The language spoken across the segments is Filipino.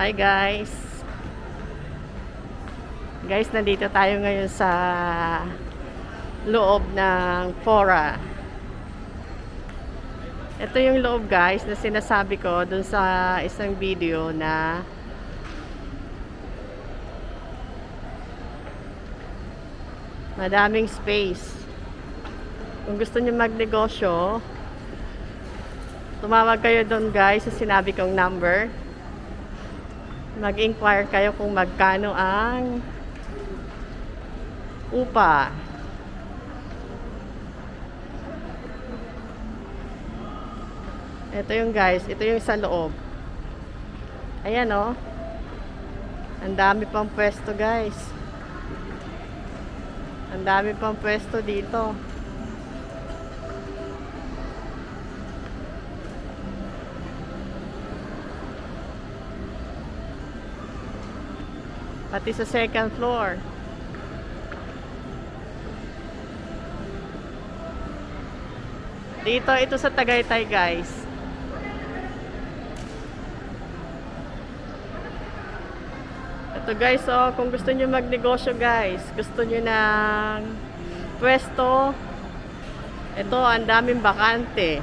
Hi guys. Guys, nandito tayo ngayon sa loob ng Fora. Ito yung loob guys na sinasabi ko dun sa isang video na madaming space. Kung gusto niyo magnegosyo, tumawag kayo doon guys sa sinabi kong number mag-inquire kayo kung magkano ang upa. Ito yung guys, ito yung sa loob. Ayan oh. Ang dami pang pwesto guys. Ang dami pang pwesto dito. Pati sa second floor. Dito, ito sa Tagaytay, guys. Ito guys, oh, kung gusto niyo magnegosyo guys, gusto niyo ng pwesto, ito, ang daming bakante.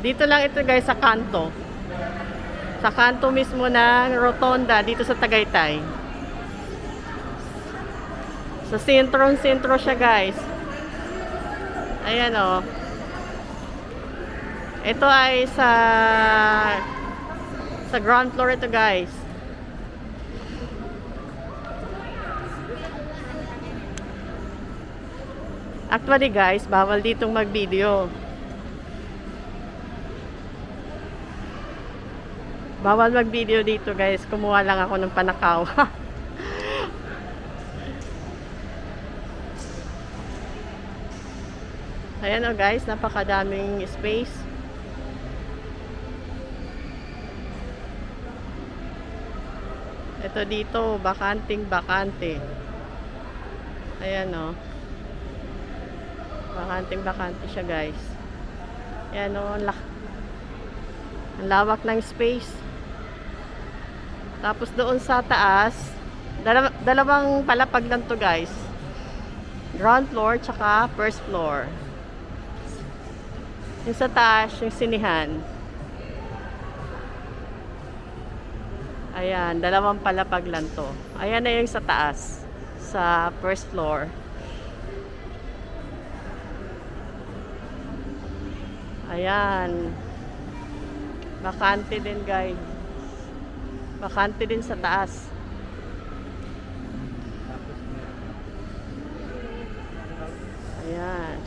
Dito lang ito guys sa kanto sa kanto mismo ng rotonda dito sa Tagaytay. Sa sentro-sentro siya guys. Ayan o. Ito ay sa sa ground floor ito guys. Actually guys, bawal ditong mag-video. Bawal mag-video dito guys. Kumuha lang ako ng panakaw. Ayan o guys, napakadaming space. Ito dito, bakanting bakante. Ayan o. Bakanting bakante siya guys. Ayan o, lak- ang lawak ng space. Tapos doon sa taas, dalaw- dalawang palapag lang to guys. Ground floor tsaka first floor. Yung sa taas, yung sinihan. Ayan, dalawang palapag lang to. Ayan na yung sa taas, sa first floor. Ayan. Bakante din guys. Bakante din sa taas. Ayan.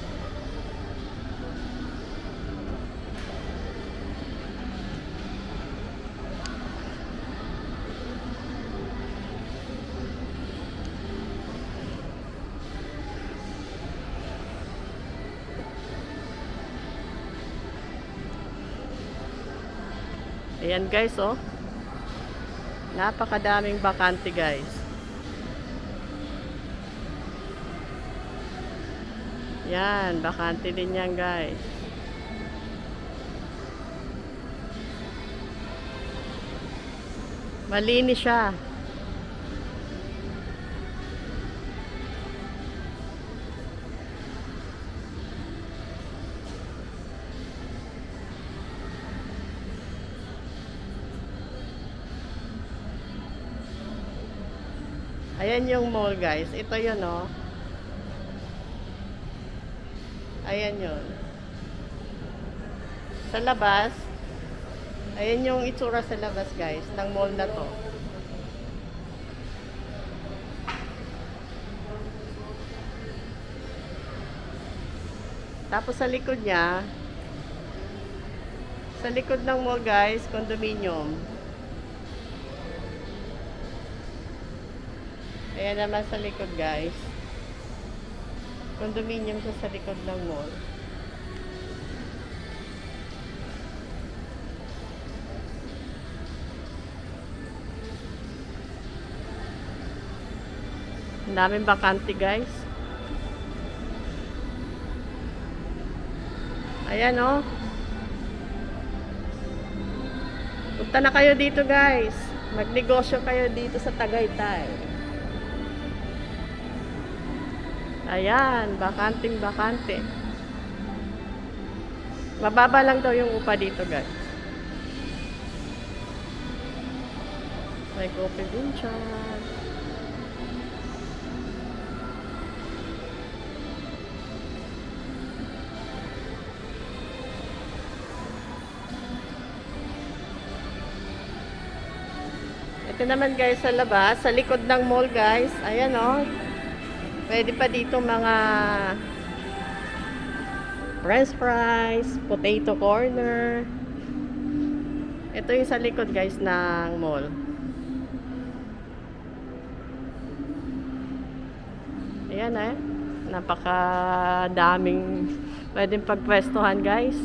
Ayan guys, oh. Napakadaming bakante guys. Yan, bakante din yan guys. Malinis siya. Ayan yung mall guys. Ito yun oh. Ayan yun. Sa labas, ayan yung itsura sa labas guys, ng mall na to. Tapos sa likod niya, sa likod ng mall guys, condominium. Ayan naman sa likod guys. Condominium siya sa likod ng mall. Ang daming bakante guys. Ayan oh. Punta na kayo dito guys. Magnegosyo kayo dito sa Tagaytay. Ayan, bakanting bakante. Mababa lang daw yung upa dito guys. May coffee din siya. Ito naman guys sa labas, sa likod ng mall guys. Ayan oh. Pwede pa dito mga french fries, potato corner. Ito yung sa likod guys ng mall. Ayan eh. Napakadaming pwedeng pagpwestuhan guys.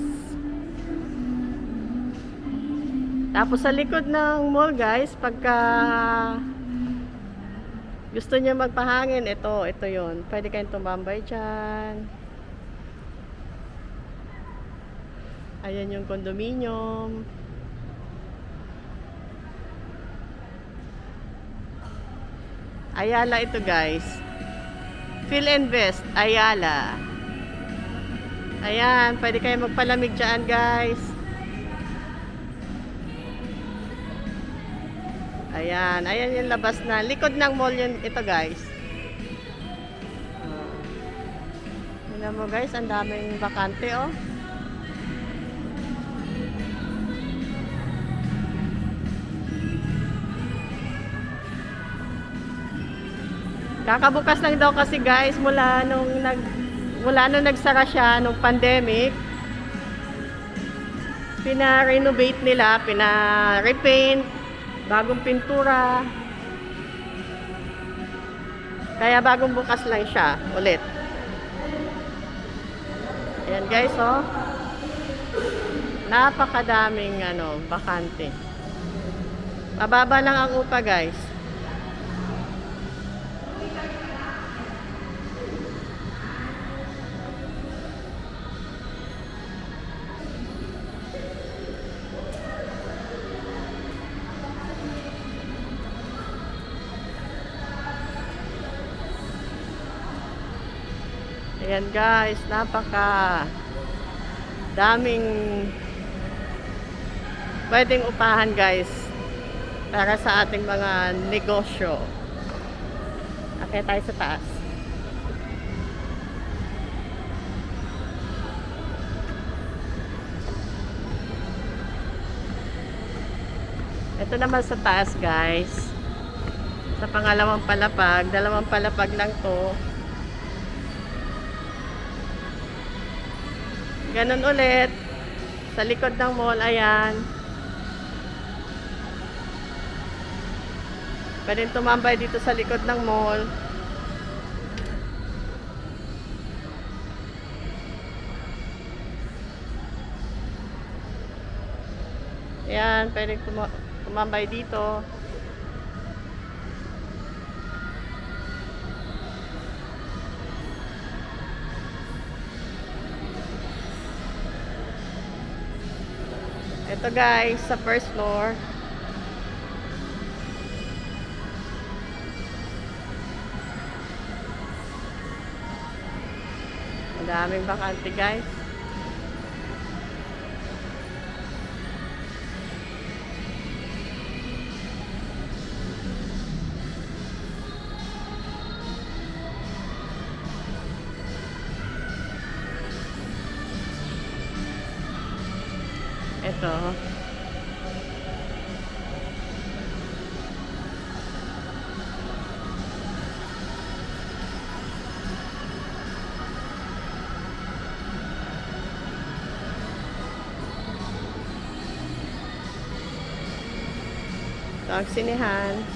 Tapos sa likod ng mall guys, pagka gusto niya magpahangin, ito, ito yon Pwede kayong tumambay dyan. Ayan yung condominium. Ayala ito guys. Fill Invest, Ayala. Ayan, pwede kayo magpalamig dyan guys. Ayan, ayan yung labas na. Likod ng mall yun, ito guys. Tingnan mo guys, ang daming bakante oh. Kakabukas lang daw kasi guys mula nung nag mula nung nagsara siya nung pandemic. Pina-renovate nila, pina-repaint, bagong pintura. Kaya bagong bukas lang siya ulit. Ayan guys, oh. Napakadaming ano, bakante. Mababa lang ang upa, guys. Ayan guys, napaka daming pwedeng upahan guys para sa ating mga negosyo. Okay tayo sa taas. Ito naman sa taas guys. Sa pangalawang palapag, dalawang palapag lang to. Ganon ulit. Sa likod ng mall, ayan. Pwede tumambay dito sa likod ng mall. Ayan, pwede tuma- tumambay dito. Ito guys, sa first floor. Ang daming bakante guys. Ito. Ito ang sinihan.